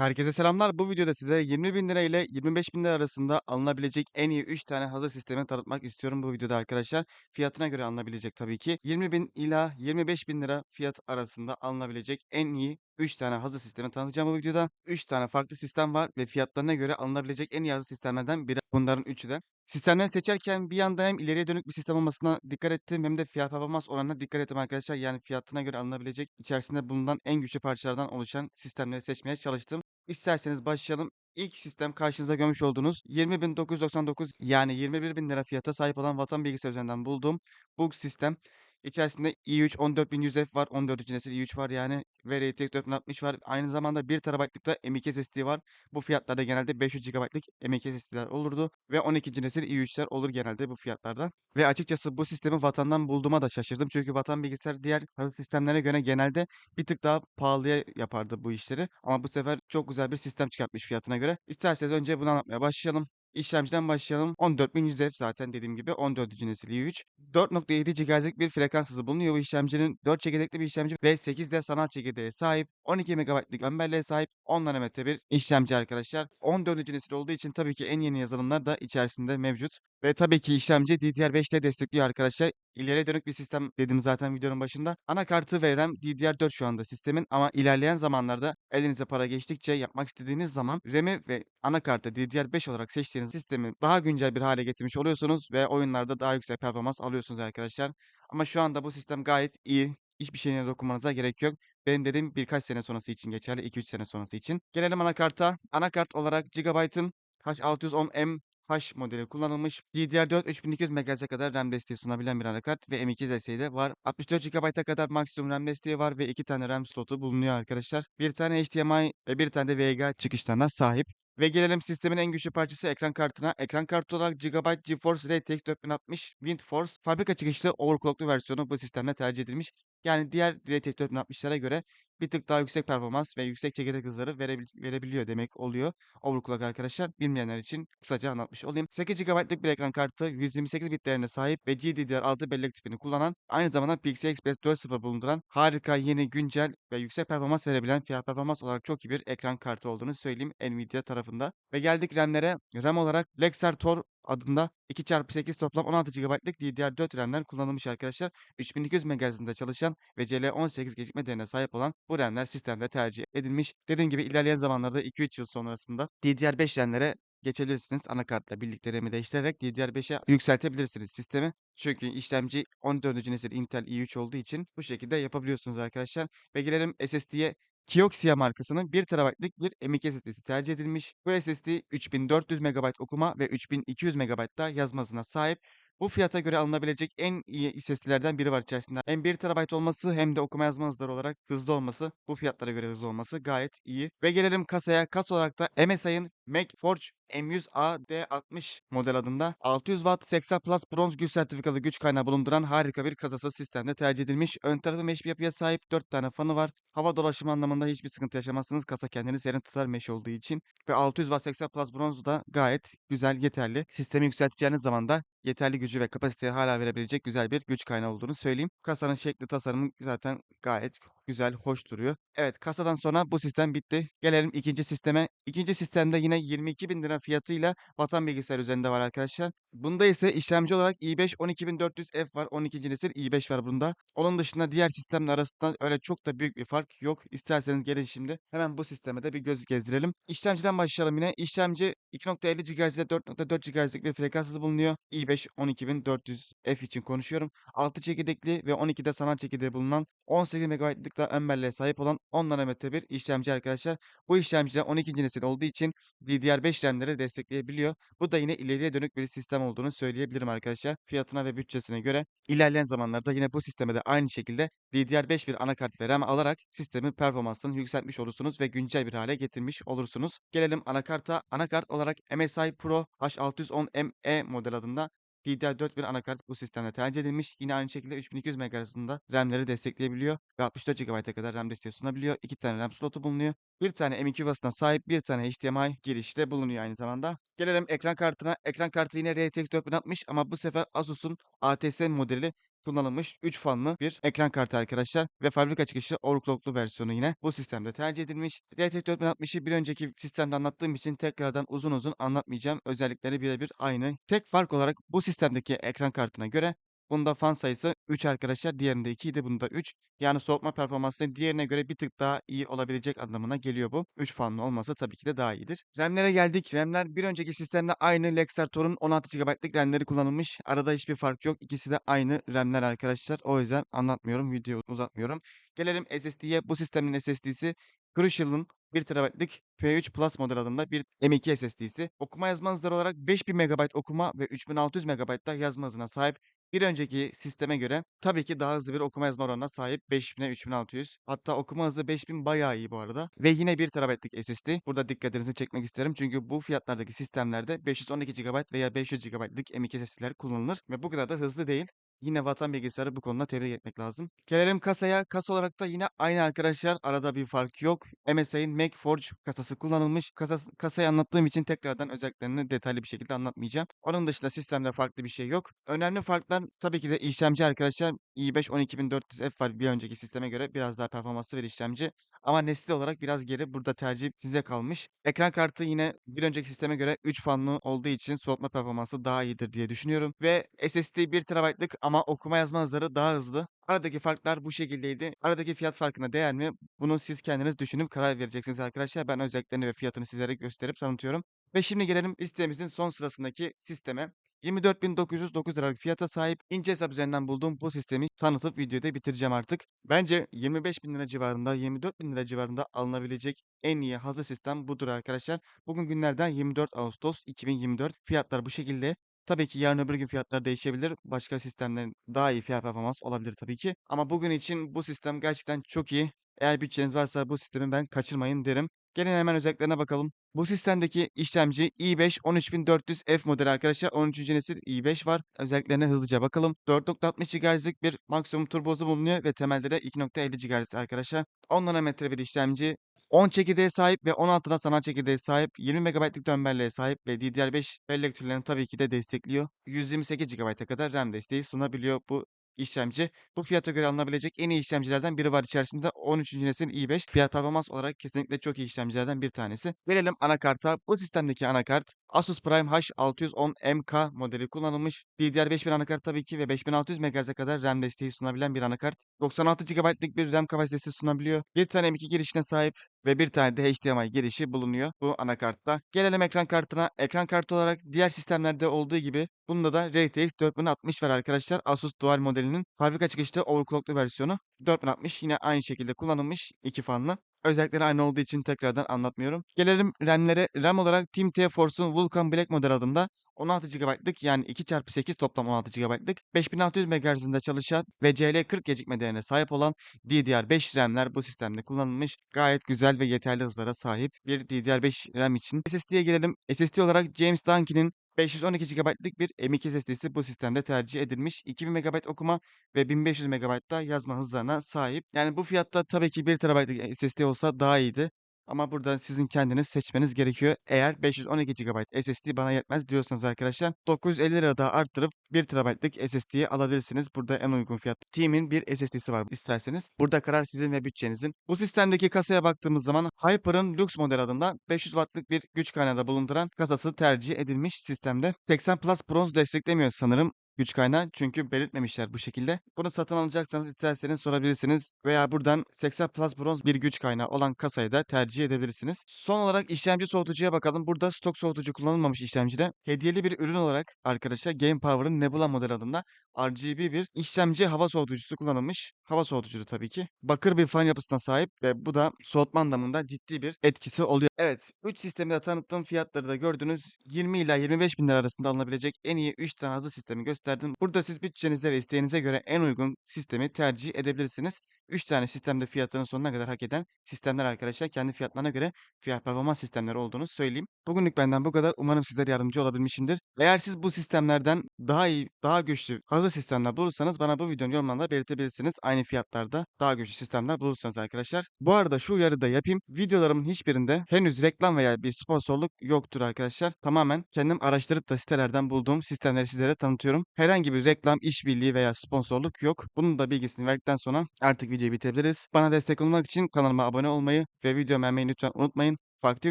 Herkese selamlar. Bu videoda size 20.000 lira ile 25.000 lira arasında alınabilecek en iyi 3 tane hazır sistemi tanıtmak istiyorum bu videoda arkadaşlar. Fiyatına göre alınabilecek tabii ki. 20.000 ila 25.000 lira fiyat arasında alınabilecek en iyi 3 tane hazır sistemi tanıtacağım bu videoda. 3 tane farklı sistem var ve fiyatlarına göre alınabilecek en iyi hazır sistemlerden biri bunların üçü de. Sistemleri seçerken bir yanda hem ileriye dönük bir sistem olmasına dikkat ettim hem de fiyat performans oranına dikkat ettim arkadaşlar. Yani fiyatına göre alınabilecek içerisinde bulunan en güçlü parçalardan oluşan sistemleri seçmeye çalıştım. İsterseniz başlayalım. İlk sistem karşınızda görmüş olduğunuz 20.999 yani 21.000 lira fiyata sahip olan Vatan Bilgisayar üzerinden bulduğum bu sistem. İçerisinde i3 14100F var. 14. nesil i3 var yani. Ve RTX 4060 var. Aynı zamanda 1 TB'lık da M.2 SSD var. Bu fiyatlarda genelde 500 GB'lık M.2 SSD'ler olurdu. Ve 12. nesil i3'ler olur genelde bu fiyatlarda. Ve açıkçası bu sistemi vatandan bulduğuma da şaşırdım. Çünkü vatan bilgisayar diğer sistemlere göre genelde bir tık daha pahalıya yapardı bu işleri. Ama bu sefer çok güzel bir sistem çıkartmış fiyatına göre. İsterseniz önce bunu anlatmaya başlayalım. İşlemciden başlayalım. 14100F zaten dediğim gibi 14. nesil i3. 4.7 GHz'lik bir frekans hızı bulunuyor bu işlemcinin. 4 çekirdekli bir işlemci ve 8 sanal çekirdeğe sahip. 12 MB'lik ön sahip. 10 nanometre bir işlemci arkadaşlar. 14. nesil olduğu için tabii ki en yeni yazılımlar da içerisinde mevcut. Ve tabii ki işlemci DDR5'te destekliyor arkadaşlar. İleriye dönük bir sistem dedim zaten videonun başında. Anakartı ve RAM DDR4 şu anda sistemin ama ilerleyen zamanlarda elinize para geçtikçe yapmak istediğiniz zaman RAM'i ve anakartı DDR5 olarak seçtiğiniz sistemi daha güncel bir hale getirmiş oluyorsunuz ve oyunlarda daha yüksek performans alıyorsunuz arkadaşlar. Ama şu anda bu sistem gayet iyi. Hiçbir şeyine dokunmanıza gerek yok. Benim dediğim birkaç sene sonrası için geçerli. 2-3 sene sonrası için. Gelelim anakarta. Anakart olarak Gigabyte'ın H610M H modeli kullanılmış. DDR4 3200 MHz'e kadar RAM desteği sunabilen bir anakart ve M.2 desteği de var. 64 GB'a kadar maksimum RAM desteği var ve 2 tane RAM slotu bulunuyor arkadaşlar. Bir tane HDMI ve bir tane de VGA çıkışlarına sahip. Ve gelelim sistemin en güçlü parçası ekran kartına. Ekran kartı olarak Gigabyte GeForce RTX 4060 WindForce fabrika çıkışlı overclocklu versiyonu bu sistemde tercih edilmiş. Yani diğer RTX 4060'lara göre bir tık daha yüksek performans ve yüksek çekirdek hızları verebil verebiliyor demek oluyor. Overclock arkadaşlar bilmeyenler için kısaca anlatmış olayım. 8 GB'lık bir ekran kartı 128 bitlerine sahip ve GDDR6 bellek tipini kullanan aynı zamanda PCI Express 4.0 bulunduran harika yeni güncel ve yüksek performans verebilen fiyat performans olarak çok iyi bir ekran kartı olduğunu söyleyeyim Nvidia tarafında. Ve geldik RAM'lere. RAM olarak Lexar Tor adında 2x8 toplam 16 GB'lık DDR4 RAM'ler kullanılmış arkadaşlar. 3200 MHz'inde çalışan ve CL18 gecikme değerine sahip olan bu RAM'ler sistemde tercih edilmiş. Dediğim gibi ilerleyen zamanlarda 2-3 yıl sonrasında DDR5 RAM'lere geçebilirsiniz. Anakartla birlikte RAM'i değiştirerek DDR5'e yükseltebilirsiniz sistemi. Çünkü işlemci 14. nesil Intel i3 olduğu için bu şekilde yapabiliyorsunuz arkadaşlar. Ve gelelim SSD'ye. Kioxia markasının 1 TB'lık bir M.2 SSD'si tercih edilmiş. Bu SSD 3400 MB okuma ve 3200 MB da yazma hızına sahip. Bu fiyata göre alınabilecek en iyi SSD'lerden biri var içerisinde. Hem 1 TB olması hem de okuma yazma hızları olarak hızlı olması, bu fiyatlara göre hızlı olması gayet iyi. Ve gelelim kasaya. Kas olarak da MSI'ın MagForge M100AD60 model adında 600 Watt 80 Plus bronz güç sertifikalı güç kaynağı bulunduran harika bir kasası sistemde tercih edilmiş. Ön tarafı mesh bir yapıya sahip 4 tane fanı var. Hava dolaşımı anlamında hiçbir sıkıntı yaşamazsınız. Kasa kendini serin tutar mesh olduğu için. Ve 600 Watt 80 Plus bronz da gayet güzel, yeterli. Sistemi yükselteceğiniz zaman da yeterli gücü ve kapasiteyi hala verebilecek güzel bir güç kaynağı olduğunu söyleyeyim. Kasanın şekli, tasarımı zaten gayet güzel, hoş duruyor. Evet, kasadan sonra bu sistem bitti. Gelelim ikinci sisteme. İkinci sistemde yine 22.000 lira fiyatıyla Vatan Bilgisayar üzerinde var arkadaşlar. Bunda ise işlemci olarak i5 12400F var. 12. nesil i5 var bunda. Onun dışında diğer sistemler arasında öyle çok da büyük bir fark yok. İsterseniz gelin şimdi hemen bu sisteme de bir göz gezdirelim. İşlemciden başlayalım yine. İşlemci 2.50 GHz ile 4.4 GHz'lik bir frekans hızı bulunuyor. i5 12400F için konuşuyorum. 6 çekirdekli ve 12'de sanal çekirdeği bulunan 18 MB'lık da ön belleğe sahip olan 10 nanometre bir işlemci arkadaşlar. Bu işlemci 12. nesil olduğu için DDR5 RAM'leri destekleyebiliyor. Bu da yine ileriye dönük bir sistem olduğunu söyleyebilirim arkadaşlar. Fiyatına ve bütçesine göre ilerleyen zamanlarda yine bu sisteme de aynı şekilde DDR5 bir anakart ve RAM alarak sistemin performansını yükseltmiş olursunuz ve güncel bir hale getirmiş olursunuz. Gelelim anakarta. Anakart olarak MSI Pro H610ME model adında DDR4 bir anakart bu sistemde tercih edilmiş. Yine aynı şekilde 3200 MHz arasında RAM'leri destekleyebiliyor ve 64 GB'a kadar RAM desteği sunabiliyor. 2 tane RAM slotu bulunuyor. Bir tane M.2 yuvasına sahip bir tane HDMI girişte bulunuyor aynı zamanda. Gelelim ekran kartına. Ekran kartı yine RTX 4060 ama bu sefer Asus'un ATS modeli kullanılmış 3 fanlı bir ekran kartı arkadaşlar ve fabrika çıkışı overclocklu versiyonu yine bu sistemde tercih edilmiş. RTX 4060'ı bir önceki sistemde anlattığım için tekrardan uzun uzun anlatmayacağım. Özellikleri birebir aynı. Tek fark olarak bu sistemdeki ekran kartına göre Bunda fan sayısı 3 arkadaşlar. Diğerinde 2 idi. Bunda 3. Yani soğutma performansı diğerine göre bir tık daha iyi olabilecek anlamına geliyor bu. 3 fanlı olmasa tabii ki de daha iyidir. RAM'lere geldik. RAM'ler bir önceki sistemde aynı Lexartor'un 16 GB'lık RAM'leri kullanılmış. Arada hiçbir fark yok. İkisi de aynı RAM'ler arkadaşlar. O yüzden anlatmıyorum. Videoyu uzatmıyorum. Gelelim SSD'ye. Bu sistemin SSD'si Crucial'ın 1 TB'lık P3 Plus model adında bir M2 SSD'si. Okuma yazma hızları olarak 5000 MB okuma ve 3600 MB da yazma hızına sahip. Bir önceki sisteme göre tabii ki daha hızlı bir okuma yazma oranına sahip 5000'e 3600. Hatta okuma hızı 5000 bayağı iyi bu arada. Ve yine 1 TB'lik SSD. Burada dikkatinizi çekmek isterim. Çünkü bu fiyatlardaki sistemlerde 512 GB veya 500 GB'lık M2 SSD'ler kullanılır. Ve bu kadar da hızlı değil. Yine Vatan Bilgisayarı bu konuda tebrik etmek lazım. Gelelim kasaya. Kasa olarak da yine aynı arkadaşlar. Arada bir fark yok. MSI'nin MacForge kasası kullanılmış. Kasa, kasayı anlattığım için tekrardan özelliklerini detaylı bir şekilde anlatmayacağım. Onun dışında sistemde farklı bir şey yok. Önemli farklar tabii ki de işlemci arkadaşlar. i5 12400F var bir önceki sisteme göre biraz daha performanslı bir işlemci. Ama nesli olarak biraz geri. Burada tercih size kalmış. Ekran kartı yine bir önceki sisteme göre 3 fanlı olduğu için soğutma performansı daha iyidir diye düşünüyorum. Ve SSD 1 TB'lık ama okuma yazma hızları daha hızlı. Aradaki farklar bu şekildeydi. Aradaki fiyat farkına değer mi? Bunu siz kendiniz düşünüp karar vereceksiniz arkadaşlar. Ben özelliklerini ve fiyatını sizlere gösterip tanıtıyorum. Ve şimdi gelelim listemizin son sırasındaki sisteme. 24.909 liralık fiyata sahip ince hesap üzerinden bulduğum bu sistemi tanıtıp videoda bitireceğim artık. Bence 25.000 lira civarında 24.000 lira civarında alınabilecek en iyi hazır sistem budur arkadaşlar. Bugün günlerden 24 Ağustos 2024 fiyatlar bu şekilde. Tabii ki yarın öbür gün fiyatlar değişebilir. Başka sistemlerin daha iyi fiyat performans olabilir tabii ki. Ama bugün için bu sistem gerçekten çok iyi. Eğer bütçeniz varsa bu sistemi ben kaçırmayın derim. Gelin hemen özelliklerine bakalım. Bu sistemdeki işlemci i5 13400F modeli arkadaşlar. 13. nesil i5 var. Özelliklerine hızlıca bakalım. 4.60 GHz'lik bir maksimum turbo hızı bulunuyor ve temelde de 2.50 GHz arkadaşlar. 10 nanometre bir işlemci. 10 çekirdeğe sahip ve 16 da sanal çekirdeğe sahip, 20 MB'lık dön belleğe sahip ve DDR5 bellek türlerini tabii ki de destekliyor. 128 GB'a kadar RAM desteği sunabiliyor bu işlemci. Bu fiyata göre alınabilecek en iyi işlemcilerden biri var içerisinde 13. nesil i5. Fiyat performans olarak kesinlikle çok iyi işlemcilerden bir tanesi. Gelelim anakarta. Bu sistemdeki anakart Asus Prime H610MK modeli kullanılmış. DDR5 bir anakart tabii ki ve 5600 MHz'e kadar RAM desteği sunabilen bir anakart. 96 GB'lık bir RAM kapasitesi sunabiliyor. Bir tane M2 girişine sahip ve bir tane de HDMI girişi bulunuyor bu anakartta. Gelelim ekran kartına. Ekran kartı olarak diğer sistemlerde olduğu gibi bunda da RTX 4060 var arkadaşlar. Asus Dual modelinin fabrika çıkışlı overclocklu versiyonu. 4060 yine aynı şekilde kullanılmış iki fanlı. Özellikleri aynı olduğu için tekrardan anlatmıyorum. Gelelim RAM'lere. RAM olarak Team T-Force'un Vulkan Black model adında 16 GB'lık yani 2x8 toplam 16 GB'lık 5600 MHz'inde çalışan ve CL40 gecikme değerine sahip olan DDR5 RAM'ler bu sistemde kullanılmış. Gayet güzel ve yeterli hızlara sahip bir DDR5 RAM için. SSD'ye gelelim. SSD olarak James Duncan'in 512 GB'lık bir M2 SSD'si bu sistemde tercih edilmiş. 2000 MB okuma ve 1500 MB da yazma hızlarına sahip. Yani bu fiyatta tabii ki 1 TB'lık SSD olsa daha iyiydi. Ama burada sizin kendiniz seçmeniz gerekiyor. Eğer 512 GB SSD bana yetmez diyorsanız arkadaşlar 950 lira daha arttırıp 1 TB'lık SSD'yi alabilirsiniz. Burada en uygun fiyat. Team'in bir SSD'si var isterseniz. Burada karar sizin ve bütçenizin. Bu sistemdeki kasaya baktığımız zaman Hyper'ın Lux model adında 500 Watt'lık bir güç kaynağı da bulunduran kasası tercih edilmiş sistemde. 80 Plus bronz desteklemiyor sanırım güç kaynağı çünkü belirtmemişler bu şekilde. Bunu satın alacaksanız isterseniz sorabilirsiniz veya buradan 80 Plus bronz bir güç kaynağı olan kasayı da tercih edebilirsiniz. Son olarak işlemci soğutucuya bakalım. Burada stok soğutucu kullanılmamış işlemcide hediyeli bir ürün olarak arkadaşlar Game Power'ın Nebula model adında RGB bir işlemci hava soğutucusu kullanılmış. Hava soğutucusu tabii ki. Bakır bir fan yapısına sahip ve bu da soğutma anlamında ciddi bir etkisi oluyor. Evet 3 sistemi de tanıttığım fiyatları da gördünüz. 20 ila 25 bin lira arasında alınabilecek en iyi 3 tane hızlı sistemi gösterdim. Burada siz bütçenize ve isteğinize göre en uygun sistemi tercih edebilirsiniz. 3 tane sistemde fiyatının sonuna kadar hak eden sistemler arkadaşlar. Kendi fiyatlarına göre fiyat performans sistemleri olduğunu söyleyeyim. Bugünlük benden bu kadar. Umarım sizlere yardımcı olabilmişimdir. Eğer siz bu sistemlerden daha iyi, daha güçlü hazır sistemler bulursanız bana bu videonun yorumlarında belirtebilirsiniz. Aynı fiyatlarda daha güçlü sistemler bulursanız arkadaşlar. Bu arada şu uyarı da yapayım. Videolarımın hiçbirinde henüz reklam veya bir sponsorluk yoktur arkadaşlar. Tamamen kendim araştırıp da sitelerden bulduğum sistemleri sizlere tanıtıyorum. Herhangi bir reklam, işbirliği veya sponsorluk yok. Bunun da bilgisini verdikten sonra artık videoyu bitirebiliriz. Bana destek olmak için kanalıma abone olmayı ve videomu beğenmeyi lütfen unutmayın. Farklı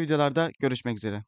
videolarda görüşmek üzere.